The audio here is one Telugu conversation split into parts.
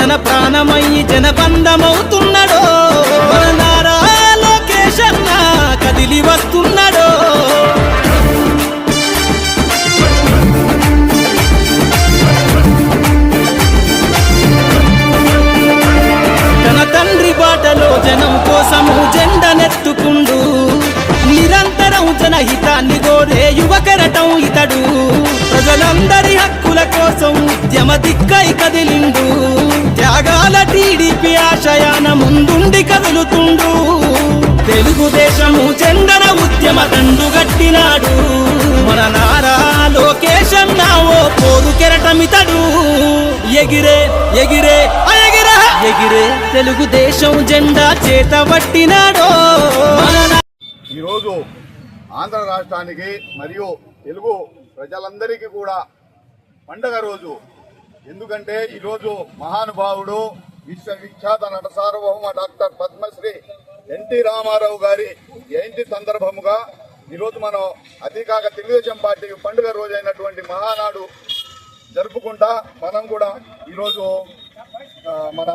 తన ప్రాణమయ్యి జనబంధమవుతున్నాడో. మన నారా లోకేశన్న కదిలి వస్తున్నాడో. తన తండ్రి బాటలో జనం కోసము జెండనెత్తుకుండు. నిరంతరం జనహితాన్ని గోరే యువకరటం ఇతడు. ప్రజలందరి హక్కుల కోసం ఉద్యమ దిక్కై కదిలిండు. ముందుండి కదులుతుండు తెలుగుదేశము చందన ఉద్యమ దండు గట్టినాడు. మన నారా లోకేశన్న ఓ పోరు కెరటమితడు. ఎగిరే ఎగిరే ఎగిరే ఎగిరే తెలుగుదేశం జెండా చేత పట్టినాడో. ఈరోజు ఆంధ్ర రాష్ట్రానికి మరియు తెలుగు ప్రజలందరికీ కూడా పండగ రోజు. ఎందుకంటే ఈరోజు మహానుభావుడు విశ్వవిఖ్యాత నట సార్వభౌమ డాక్టర్ పద్మశ్రీ ఎన్టీ రామారావు గారి జయంతి సందర్భముగా ఈరోజు మనం అతి కాక తెలుగుదేశం పార్టీ పండుగ రోజు అయినటువంటి మహానాడు జరుపుకుంటా మనం కూడా ఈరోజు మన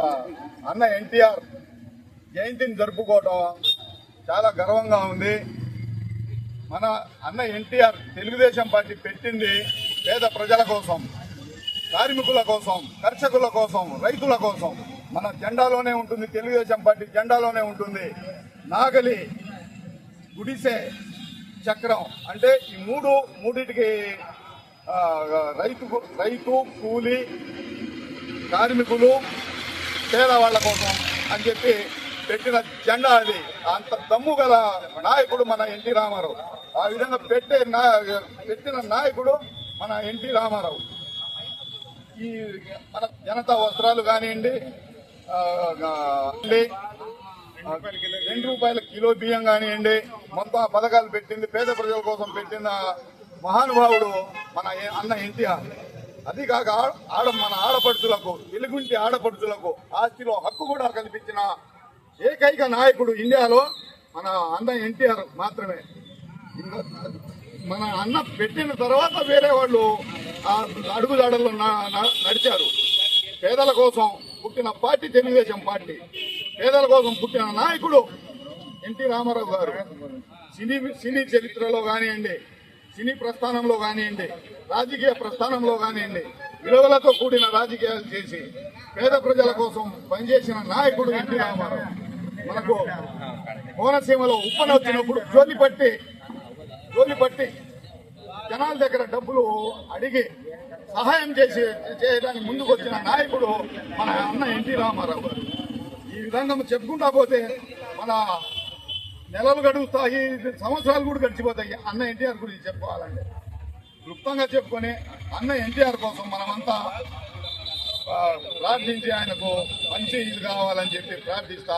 అన్న ఎన్టీఆర్ జయంతిని జరుపుకోవటం చాలా గర్వంగా ఉంది. మన అన్న ఎన్టీఆర్ తెలుగుదేశం పార్టీ పెట్టింది పేద ప్రజల కోసం కార్మికుల కోసం కర్షకుల కోసం రైతుల కోసం. మన జెండాలోనే ఉంటుంది తెలుగుదేశం పార్టీ జెండాలోనే ఉంటుంది. నాగలి గుడిసె చక్రం అంటే ఈ మూడు మూడింటికి రైతు రైతు కూలి కార్మికులు పేదవాళ్ళ కోసం అని చెప్పి పెట్టిన జెండా అది. అంత దమ్ము గల నాయకుడు మన ఎన్టీ రామారావు. ఆ విధంగా పెట్టే పెట్టిన నాయకుడు మన ఎన్టీ రామారావు. ఈ మన జనతా వస్త్రాలు కానివ్వండి రెండు రూపాయల కిలో బియ్యం కానివ్వండి మొత్తం పథకాలు పెట్టింది పేద ప్రజల కోసం పెట్టిన మహానుభావుడు మన అన్న ఎన్టీఆర్. అది కాక ఆడ మన ఆడపడుచులకు వెలుగుంటి ఆడపడుచులకు ఆస్తిలో హక్కు కూడా కల్పించిన ఏకైక నాయకుడు ఇండియాలో మన అన్న ఎన్టీఆర్ మాత్రమే. మన అన్న పెట్టిన తర్వాత వేరే వాళ్ళు ఆ న- నడిచారు. పేదల కోసం పుట్టిన పార్టీ తెలుగుదేశం పార్టీ. పేదల కోసం పుట్టిన నాయకుడు ఎన్టీ రామారావు గారు. సినీ సినీ చరిత్రలో కానివ్వండి సినీ ప్రస్థానంలో కానివ్వండి రాజకీయ ప్రస్థానంలో కానివ్వండి విలువలతో కూడిన రాజకీయాలు చేసి పేద ప్రజల కోసం పనిచేసిన నాయకుడు ఎన్టీ రామారావు. మనకు కోనసీమలో ఉప్పన వచ్చినప్పుడు జోలి పట్టి జోలి పట్టి జనాల దగ్గర డబ్బులు అడిగి సహాయం చేసి చేయడానికి ముందుకు వచ్చిన నాయకుడు మన అన్న ఎన్టీ రామారావు గారు. ఈ విధంగా చెప్పుకుంటా పోతే మన నెలలు గడుస్తాయి సంవత్సరాలు కూడా గడిచిపోతాయి. అన్న ఎన్టీఆర్ గురించి చెప్పుకోవాలండి క్లుప్తంగా చెప్పుకొని అన్న ఎన్టీఆర్ కోసం మనమంతా ప్రార్థించి ఆయనకు మంచి ఇది కావాలని చెప్పి ప్రార్థిస్తా.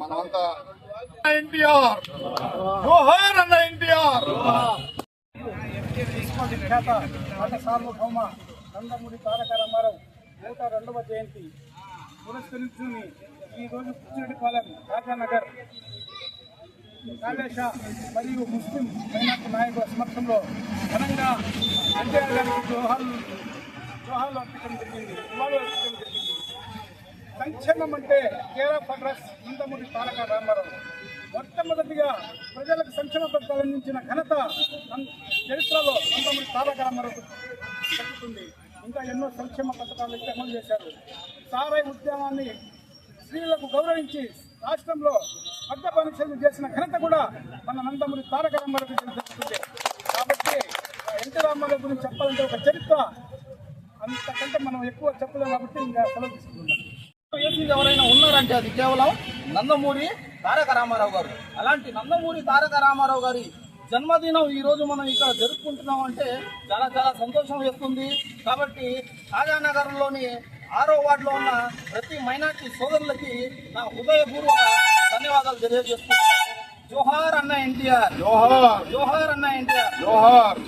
మనమంతా ఎన్టీఆర్! జోహార్ అన్న ఎన్టీఆర్! విశ్వవిఖ్యాత నట సార్వభౌమ నందమూరి తారక రామారావు నూట రెండవ జయంతి పురస్కరించుకుని ఈరోజు కుచ్చిరెడ్డిపాలెం రాజానగర్ కాళేశ మరియు ముస్లిం మైనార్టీ నాయకుల సమక్షంలో ఘనంగా ఎన్టీఆర్ గారికి జోహార్లు జోహార్లు అర్పించడం జరిగింది నివాళులు అర్పించడం జరిగింది సంక్షేమం అంటే care of address Nandamuri Taraka Rama Rao. మొట్టమొదటిగా ప్రజలకు సంక్షేమ పథకాలు అందించిన ఘనత చరిత్రలో నందమూరి తారక రామారావు దక్కుతుంది. ఇంకా ఎన్నో సంక్షేమ పథకాలు అయితే అమలు చేశారు. సారాయి ఉద్యమాన్ని స్త్రీలకు గౌరవించి రాష్ట్రంలో పెద్ద నిషేధం చేసిన ఘనత కూడా మన నందమూరి తారక రామారావు దక్కుతుంది. కాబట్టి ఎన్టీ రామారావు గురించి చెప్పాలంటే ఒక చరిత్ర. అంతకంటే మనం ఎక్కువ చెప్పలేము కాబట్టి ఇంకా సెలవు ఏసీ ఎవరైనా ఉన్నారంటే అది కేవలం నందమూరి తారక రామారావు గారు. అలాంటి నందమూరి తారక రామారావు గారి జన్మదినం ఈ రోజు మనం ఇక్కడ జరుపుకుంటున్నాం అంటే చాలా చాలా సంతోషం వేస్తుంది. కాబట్టి షాజానగర్లోని ఆరో వార్డులో ఉన్న ప్రతి మైనార్టీ సోదరులకి నా హృదయపూర్వక ధన్యవాదాలు తెలియజేస్తున్నాను. జోహార్ అన్న ఎన్టీఆర్. జోహార్. జోహార్ అన్న ఎన్టీఆర్. జోహార్.